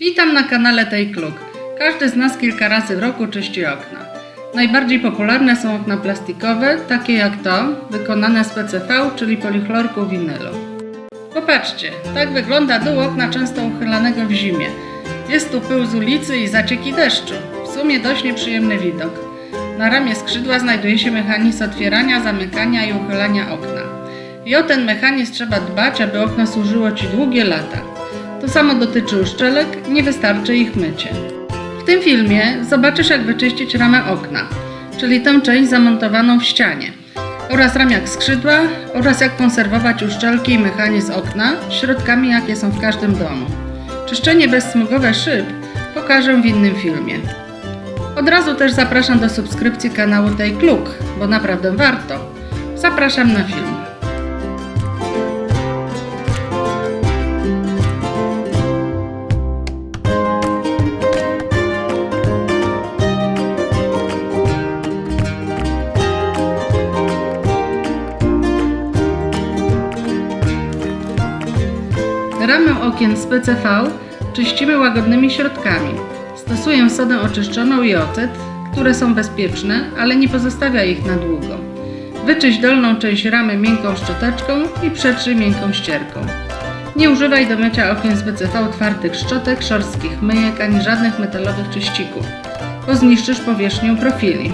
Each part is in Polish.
Witam na kanale Kluk. Każdy z nas kilka razy w roku czyści okna. Najbardziej popularne są okna plastikowe, takie jak to, wykonane z PCV, czyli polichlorku winylu. Popatrzcie, tak wygląda dół okna często uchylanego w zimie. Jest tu pył z ulicy i zacieki deszczu. W sumie dość nieprzyjemny widok. Na ramię skrzydła znajduje się mechanizm otwierania, zamykania i uchylania okna. I o ten mechanizm trzeba dbać, aby okno służyło Ci długie lata. To samo dotyczy uszczelek, nie wystarczy ich mycie. W tym filmie zobaczysz jak wyczyścić ramę okna, czyli tę część zamontowaną w ścianie, oraz ramiak skrzydła, oraz jak konserwować uszczelki i mechanizm okna środkami jakie są w każdym domu. Czyszczenie bezsmugowe szyb pokażę w innym filmie. Od razu też zapraszam do subskrypcji kanału Tej Kluk, bo naprawdę warto. Zapraszam na film. Ramę okien z PCV czyścimy łagodnymi środkami. Stosuję sodę oczyszczoną i ocet, które są bezpieczne, ale nie pozostawia ich na długo. Wyczyść dolną część ramy miękką szczoteczką i przetrzyj miękką ścierką. Nie używaj do mycia okien z PCV twardych szczotek, szorstkich myjek ani żadnych metalowych czyścików, bo zniszczysz powierzchnię profili.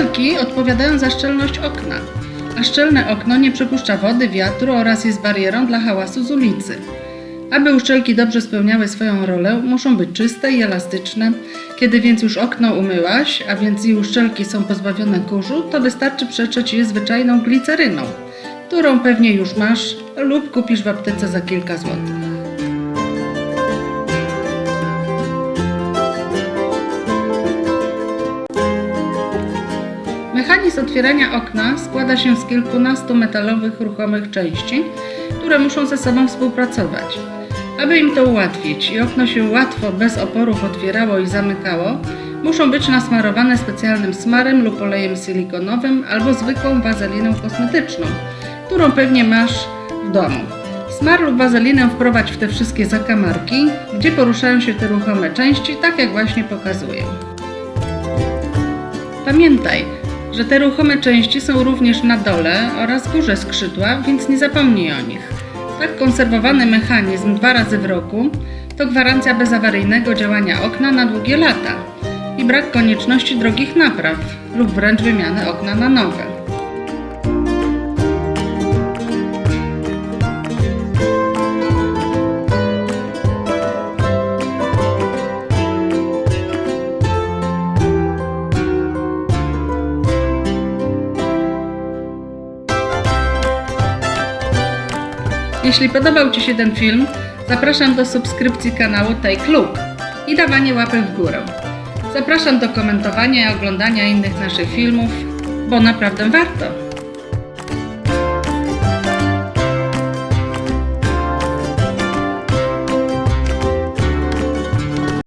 Uszczelki odpowiadają za szczelność okna, a szczelne okno nie przepuszcza wody, wiatru oraz jest barierą dla hałasu z ulicy. Aby uszczelki dobrze spełniały swoją rolę, muszą być czyste i elastyczne. Kiedy więc już okno umyłaś, a więc i uszczelki są pozbawione kurzu, to wystarczy przetrzeć je zwyczajną gliceryną, którą pewnie już masz lub kupisz w aptece za kilka złotych. Mechanizm otwierania okna składa się z kilkunastu metalowych ruchomych części, które muszą ze sobą współpracować. Aby im to ułatwić i okno się łatwo, bez oporów otwierało i zamykało, muszą być nasmarowane specjalnym smarem lub olejem silikonowym albo zwykłą wazeliną kosmetyczną, którą pewnie masz w domu. Smar lub wazelinę wprowadź w te wszystkie zakamarki, gdzie poruszają się te ruchome części, tak jak właśnie pokazuję. Pamiętaj, że te ruchome części są również na dole oraz górze skrzydła, więc nie zapomnij o nich. Tak konserwowany mechanizm dwa razy w roku to gwarancja bezawaryjnego działania okna na długie lata i brak konieczności drogich napraw lub wręcz wymiany okna na nowe. Jeśli podobał Ci się ten film, zapraszam do subskrypcji kanału Take Look i dawania łapek w górę. Zapraszam do komentowania i oglądania innych naszych filmów, bo naprawdę warto.